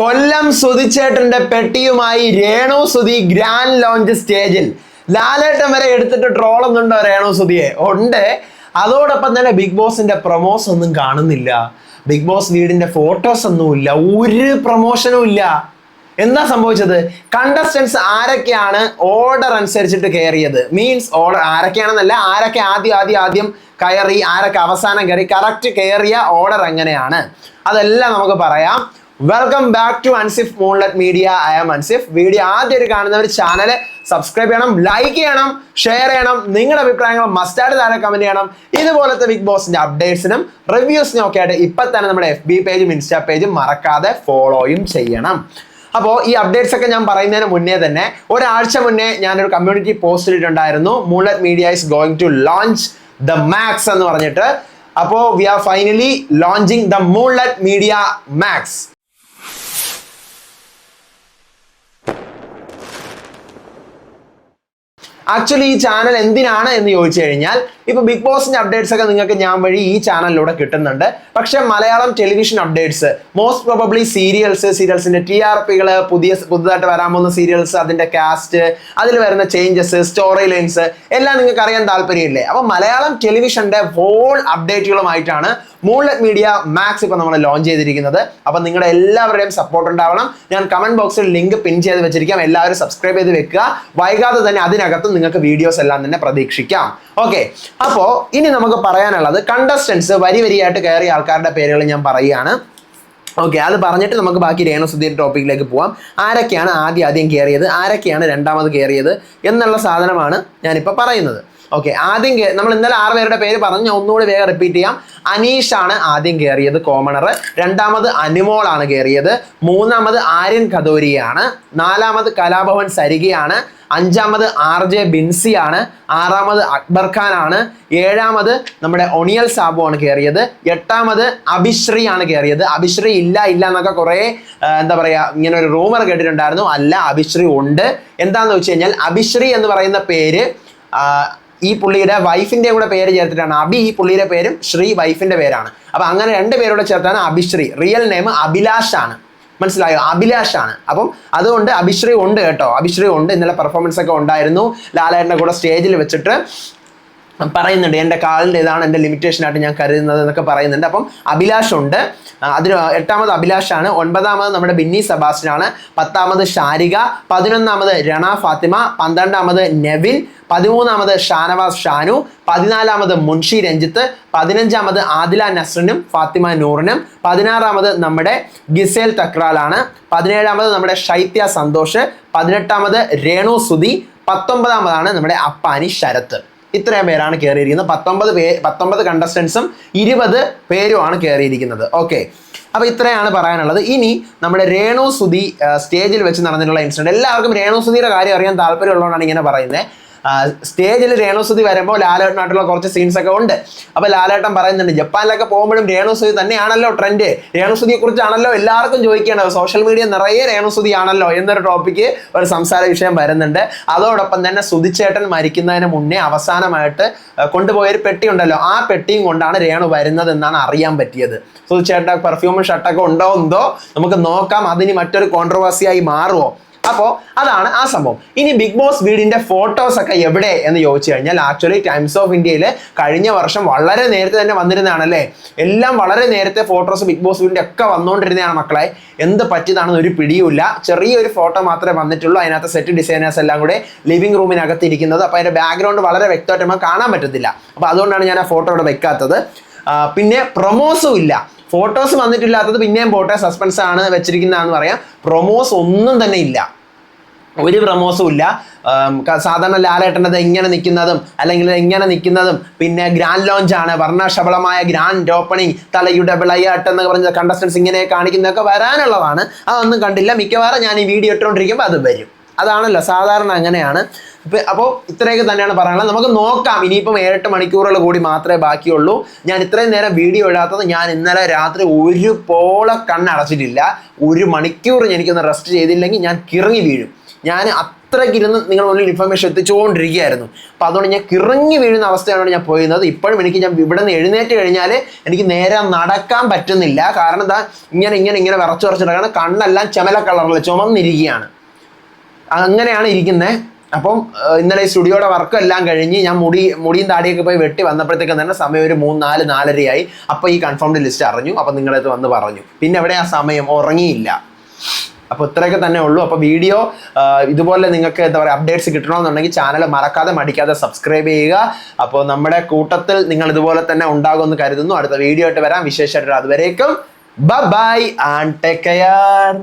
കൊല്ലം സുധിച്ചേട്ടന്റെ പെട്ടിയുമായി Renu Sudhi grand launch സ്റ്റേജിൽ ലാലേട്ടൻ വരെ എടുത്തിട്ട് ട്രോളൊന്നുണ്ടോ രേണു സുധിയെ? ഉണ്ട്. അതോടൊപ്പം തന്നെ ബിഗ് ബോസിന്റെ പ്രൊമോസ് ഒന്നും കാണുന്നില്ല. ബിഗ് ബോസ് വീടിന്റെ ഫോട്ടോസ് ഒന്നും ഇല്ല ഒരു പ്രൊമോഷനും ഇല്ല. എന്താ സംഭവിച്ചത്? കണ്ടസ്റ്റൻസ് ആരൊക്കെയാണ് ഓർഡർ അനുസരിച്ചിട്ട് കയറിയത്? മീൻസ് ഓർഡർ ആരൊക്കെയാണെന്നല്ല ആരൊക്കെ ആദ്യം ആദ്യം ആദ്യം കയറി ആരൊക്കെ അവസാനം കയറി കറക്റ്റ് കയറിയ ഓർഡർ എങ്ങനെയാണ്? അതെല്ലാം നമുക്ക് പറയാം. Welcome back to Ansif moonlet media I am Ansif video ആദ്യം കാണുന്നവർ ചാനൽ സബ്സ്ക്രൈബ് ചെയ്യണം ലൈക്ക് ചെയ്യണം ഷെയർ ചെയ്യണം. നിങ്ങളുടെ അഭിപ്രായങ്ങൾ മസ്റ്റായിട്ട് താഴെ കമന്റ് ചെയ്യണം. ഇതുപോലത്തെ ബിഗ് ബോസിന്റെ അപ്ഡേറ്റ്സിനും റിവ്യൂസിനും ഒക്കെ ആയിട്ട് ഇപ്പൊ തന്നെ നമ്മുടെ എഫ് ബി പേജും ഇൻസ്റ്റാ പേജും മറക്കാതെ ഫോളോയും ചെയ്യണം. അപ്പോൾ ഈ അപ്ഡേറ്റ്സ് ഒക്കെ ഞാൻ പറയുന്നതിന് മുന്നേ തന്നെ ഒരാഴ്ച മുന്നേ ഞാനൊരു കമ്മ്യൂണിറ്റി പോസ്റ്റ് ഇട്ടിട്ടുണ്ടായിരുന്നു. Moonlet media is going to launch the max എന്ന് പറഞ്ഞിട്ട്. അപ്പോൾ we are finally launching the moonlet media max actually ഈ ചാനൽ എന്തിനാണ് എന്ന് ചോദിച്ചു കഴിഞ്ഞാൽ ഇപ്പൊ ബിഗ് ബോസിന്റെ അപ്ഡേറ്റ്സ് ഒക്കെ നിങ്ങൾക്ക് ഞാൻ വഴി ഈ ചാനലിലൂടെ കിട്ടുന്നുണ്ട്. പക്ഷെ Malayalam television updates most probably serials സീരിയൽസിന്റെ T R പികൾ പുതിയ പുതുതായിട്ട് വരാൻ പോകുന്ന സീരിയൽസ് അതിന്റെ കാസ്റ്റ് അതിൽ വരുന്ന ചേഞ്ചസ് സ്റ്റോറി ലൈൻസ് എല്ലാം നിങ്ങൾക്ക് അറിയാൻ താല്പര്യമില്ലേ? അപ്പൊ മലയാളം ടെലിവിഷന്റെ ഹോൾ അപ്ഡേറ്റുകളുമായിട്ടാണ് മൂൺലെറ്റ് മീഡിയ മാക്സ് ഇപ്പൊ നമ്മൾ ലോഞ്ച് ചെയ്തിരിക്കുന്നത്. അപ്പൊ നിങ്ങളുടെ എല്ലാവരുടെയും സപ്പോർട്ട് ഉണ്ടാവണം. ഞാൻ കമന്റ് ബോക്സിൽ ലിങ്ക് പിൻ ചെയ്ത് വെച്ചിരിക്കാം. എല്ലാവരും സബ്സ്ക്രൈബ് ചെയ്ത് വെക്കുക. വൈകാതെ തന്നെ അതിനകത്ത് നിങ്ങൾക്ക് വീഡിയോസ് എല്ലാം തന്നെ പ്രതീക്ഷിക്കാം. ഓക്കെ അപ്പോ ഇനി നമുക്ക് പറയാനുള്ളത് കണ്ടസ്റ്റൻസ് വരി വരിയായിട്ട് കയറിയ ആൾക്കാരുടെ പേരുകൾ ഞാൻ പറയുകയാണ്. ഓക്കെ അത് പറഞ്ഞിട്ട് നമുക്ക് ബാക്കി രേണുസുദ്ധി ടോപ്പിക്കിലേക്ക് പോവാം. ആരൊക്കെയാണ് ആദ്യം ആദ്യം കയറിയത്? ആരൊക്കെയാണ് രണ്ടാമത് കയറിയത്? എന്നുള്ള സാധനമാണ് ഞാനിപ്പോൾ പറയുന്നത്. ഓക്കെ ആദ്യം നമ്മൾ ഇന്നലെ ആറ് പേരുടെ പേര് പറഞ്ഞു ഒന്നുകൂടി വേഗം റിപ്പീറ്റ് ചെയ്യാം. അനീഷ് ആണ് ആദ്യം കയറിയത് കോമണർ രണ്ടാമത് അനുമോളാണ് കയറിയത് മൂന്നാമത് ആര്യൻ ഖദോരിയാണ് നാലാമത് കലാഭവൻ സരികയാണ്. അഞ്ചാമത് ആർ ജെ ആണ് ആറാമത് അക്ബർ ഖാൻ ആണ് ഏഴാമത് നമ്മുടെ ഒണിയൽ സാബു ആണ് കയറിയത് എട്ടാമത് അഭിശ്രീ ആണ് കയറിയത് അഭിശ്രീ ഇല്ല ഇല്ല എന്നൊക്കെ കുറേ എന്താ പറയുക ഇങ്ങനെ ഒരു റൂമർ കേട്ടിട്ടുണ്ടായിരുന്നു. അല്ല അഭിശ്രീ ഉണ്ട്. എന്താന്ന് വെച്ച് കഴിഞ്ഞാൽ അഭിശ്രീ എന്ന് പറയുന്ന പേര് ഈ പുള്ളിയുടെ വൈഫിന്റെ കൂടെ പേര് ചേർത്തിട്ടാണ്. അബി ഈ പുള്ളിയുടെ പേരും ശ്രീ വൈഫിന്റെ പേരാണ്. അപ്പൊ അങ്ങനെ രണ്ട് പേരോടെ ചേർത്താണ് അഭിശ്രീ. റിയൽ നെയിം അഭിലാഷ് ആണ്. മനസ്സിലായോ? അഭിലാഷ് ആണ്. അപ്പം അതുകൊണ്ട് അഭിശ്രീ ഉണ്ട് കേട്ടോ. അഭിശ്രീ ഉണ്ട്. ഇന്നലെ പെർഫോമൻസ് ഒക്കെ ഉണ്ടായിരുന്നു. ലാലേട്ടന്റെ കൂടെ സ്റ്റേജിൽ വെച്ചിട്ട് പറയുന്നുണ്ട് എന്റെ കാലിന്റെ ഇതാണ് എന്റെ ലിമിറ്റേഷൻ ആയിട്ട് ഞാൻ കരുതുന്നത് എന്നൊക്കെ പറയുന്നുണ്ട്. അപ്പം അഭിലാഷുണ്ട്. അതിന് എട്ടാമത് അഭിലാഷാണ്. ഒൻപതാമത് നമ്മുടെ ബിന്നി സെബാസ്റ്റ്യൻ ആണ് പത്താമത് ഷാരിക പതിനൊന്നാമത് രണ ഫാത്തിമ. പന്ത്രണ്ടാമത് നെവിൻ. പതിമൂന്നാമത് ഷാനവാസ് ഷാനു. പതിനാലാമത് മുൻഷി രഞ്ജിത്ത്. പതിനഞ്ചാമത് ആദില നസ്റിനും ഫാത്തിമ നൂറിനും. പതിനാറാമത് നമ്മുടെ ഗിസേൽ തക്രാലാണ്. പതിനേഴാമത് നമ്മുടെ ശൈത്യ സന്തോഷ്. പതിനെട്ടാമത് രേണു സുധി. പത്തൊമ്പതാമതാണ് നമ്മുടെ അപ്പാനി ശരത്ത്. ഇത്രയും പേരാണ് കയറിയിരിക്കുന്നത് പത്തൊമ്പത് പേ പത്തൊമ്പത് കണ്ടസ്റ്റൻസും ഇരുപത് പേരുമാണ് കയറിയിരിക്കുന്നത് ഓക്കെ അപ്പോൾ ഇത്രയാണ് പറയാനുള്ളത്. ഇനി നമ്മുടെ രേണു സുധി സ്റ്റേജിൽ വെച്ച് നടന്നിട്ടുള്ള ഇൻസിഡന്റ് എല്ലാവർക്കും രേണു സുധിയുടെ കാര്യം അറിയാൻ താല്പര്യമുള്ളതുകൊണ്ടാണ് ഇങ്ങനെ പറയുന്നത്. സ്റ്റേജിൽ രേണുസുതി വരുമ്പോൾ ലാലേട്ടനായിട്ടുള്ള കുറച്ച് സീൻസ് ഒക്കെ ഉണ്ട്. അപ്പൊ ലാലേട്ടൻ പറയുന്നുണ്ട് ജപ്പാനിലൊക്കെ പോകുമ്പോഴും രേണുസുതി തന്നെയാണല്ലോ ട്രെൻഡ് രേണുസുതിയെ കുറിച്ചാണല്ലോ എല്ലാവർക്കും ചോദിക്കേണ്ടത്. സോഷ്യൽ മീഡിയ നിറയെ രേണുസുതി ആണല്ലോ എന്നൊരു ടോപ്പിക്ക് ഒരു സംസാര വിഷയം വരുന്നുണ്ട്. അതോടൊപ്പം തന്നെ സുധിച്ചേട്ടൻ മരിക്കുന്നതിന് മുന്നേ അവസാനമായിട്ട് കൊണ്ടുപോയൊരു പെട്ടി ഉണ്ടല്ലോ. ആ പെട്ടിയും കൊണ്ടാണ് രേണു വരുന്നത് എന്നാണ് അറിയാൻ പറ്റിയത്. സുധിച്ചേട്ടൻ പെർഫ്യൂമും ഷർട്ടൊക്കെ ഉണ്ടോ എന്തോ? നമുക്ക് നോക്കാം. അതിന് മറ്റൊരു കോൺട്രവേഴ്സിയായി മാറുമോ? അപ്പോൾ അതാണ് ആ സംഭവം. ഇനി ബിഗ് ബോസ് വീടിന്റെ ഫോട്ടോസ് ഒക്കെ എവിടെ എന്ന് ചോദിച്ചു കഴിഞ്ഞാൽ ആക്ച്വലി ടൈംസ് ഓഫ് ഇന്ത്യയിൽ കഴിഞ്ഞ വർഷം വളരെ നേരത്തെ തന്നെ വന്നിരുന്നതാണ് അല്ലേ എല്ലാം വളരെ നേരത്തെ ഫോട്ടോസ് ബിഗ് ബോസ് വീടിന്റെ ഒക്കെ വന്നുകൊണ്ടിരുന്നതാണ് മക്കളെ. എന്ത് പറ്റിയതാണെന്ന് ഒരു പിടിയുമില്ല. ചെറിയൊരു ഫോട്ടോ മാത്രമേ വന്നിട്ടുള്ളൂ. അതിനകത്ത് സെറ്റ് ഡിസൈനേഴ്സ് എല്ലാം കൂടെ ലിവിംഗ് റൂമിനകത്ത് ഇരിക്കുന്നത്. അപ്പോൾ അതിന്റെ ബാക്ക്ഗ്രൗണ്ട് വളരെ വ്യക്തമായിട്ട് നമുക്ക് കാണാൻ പറ്റത്തില്ല. അപ്പോൾ അതുകൊണ്ടാണ് ഞാൻ ആ ഫോട്ടോ ഇവിടെ വെക്കാത്തത്. പിന്നെ പ്രൊമോസും ഇല്ല. ഫോട്ടോസ് വന്നിട്ടില്ലാത്തത് പിന്നെയും പോട്ടെ സസ്പെൻസ് ആണ് വെച്ചിരിക്കുന്നതെന്ന് പറയാം. പ്രൊമോസ് ഒന്നും തന്നെ ഇല്ല. ഒരു പ്രമോസും ഇല്ല. സാധാരണ ലാലേട്ടനത് എങ്ങനെ നിൽക്കുന്നതും അല്ലെങ്കിൽ എങ്ങനെ നിൽക്കുന്നതും പിന്നെ ഗ്രാൻഡ് ലോഞ്ച് ആണ്. വർണശബളമായ ഗ്രാൻഡ് ഓപ്പണിംഗ് തലയുടെ വിളയാട്ട് എന്ന് പറഞ്ഞ കണ്ടസ്റ്റൻസ് ഇങ്ങനെ കാണിക്കുന്നതൊക്കെ വരാനുള്ളതാണ്. അതൊന്നും കണ്ടില്ല. മിക്കവാറും ഞാൻ ഈ വീഡിയോ ഇട്ടുകൊണ്ടിരിക്കുമ്പോൾ അത് വരും. അതാണല്ലോ. സാധാരണ അങ്ങനെയാണ്. അപ്പോൾ ഇത്രയൊക്കെ തന്നെയാണ് പറയാനുള്ളത്. നമുക്ക് നോക്കാം. ഇനിയിപ്പം ഏഴെട്ട് മണിക്കൂറുകൾ കൂടി മാത്രമേ ബാക്കിയുള്ളൂ. ഞാൻ ഇത്രയും നേരം വീഡിയോ ഇടാത്തത് ഞാൻ ഇന്നലെ രാത്രി ഒരു പോളെ കണ്ണടച്ചിട്ടില്ല. ഒരു മണിക്കൂർ എനിക്കൊന്ന് റെസ്റ്റ് ചെയ്തില്ലെങ്കിൽ ഞാൻ കിറങ്ങി വീഴും. ഞാൻ അത്രയ്ക്കിരുന്ന് നിങ്ങളുടെ മുന്നിൽ ഇൻഫർമേഷൻ എത്തിച്ചുകൊണ്ടിരിക്കുകയായിരുന്നു. അപ്പോൾ അതുകൊണ്ട് ഞാൻ കിറങ്ങി വീഴുന്ന അവസ്ഥയാണ് ഞാൻ പോയിരുന്നത്. ഇപ്പോഴും എനിക്ക് ഞാൻ ഇവിടെ നിന്ന് എഴുന്നേറ്റ് കഴിഞ്ഞാൽ എനിക്ക് നേരെ നടക്കാൻ പറ്റുന്നില്ല. കാരണം എന്താ? ഇങ്ങനെ ഇങ്ങനെ ഇങ്ങനെ വിറച്ച് വിറച്ച് കാരണം കണ്ണെല്ലാം ചെമല കളറിൽ ചുമന്നിരിക്കുകയാണ്. അങ്ങനെയാണ് ഇരിക്കുന്നത്. അപ്പം ഇന്നലെ സ്റ്റുഡിയോയുടെ വർക്കും എല്ലാം കഴിഞ്ഞ് ഞാൻ മുടി മുടിയും താടിയൊക്കെ പോയി വെട്ടി വന്നപ്പോഴത്തേക്കും തന്നെ സമയം ഒരു മൂന്ന് നാല് നാലരയായി. അപ്പോൾ ഈ കൺഫേംഡ് ലിസ്റ്റ് അറിഞ്ഞു. അപ്പോൾ നിങ്ങളത് വന്ന് പറഞ്ഞു. പിന്നെ അവിടെ ആ സമയം ഉറങ്ങിയില്ല. അപ്പോൾ ഇത്രയൊക്കെ തന്നെ ഉള്ളൂ. അപ്പോൾ വീഡിയോ ഇതുപോലെ നിങ്ങൾക്ക് എന്താ പറയുക അപ്ഡേറ്റ്സ് കിട്ടണമെന്നുണ്ടെങ്കിൽ ചാനൽ മറക്കാതെ മടിക്കാതെ സബ്സ്ക്രൈബ് ചെയ്യുക. അപ്പോൾ നമ്മുടെ കൂട്ടത്തിൽ നിങ്ങൾ ഇതുപോലെ തന്നെ ഉണ്ടാകുമെന്ന് കരുതുന്നു. അടുത്ത വീഡിയോ ആയിട്ട് വരാം. വിശേഷമായിട്ട് അതുവരേക്കും ബൈ ആൻഡ് ടേക്ക് കെയർ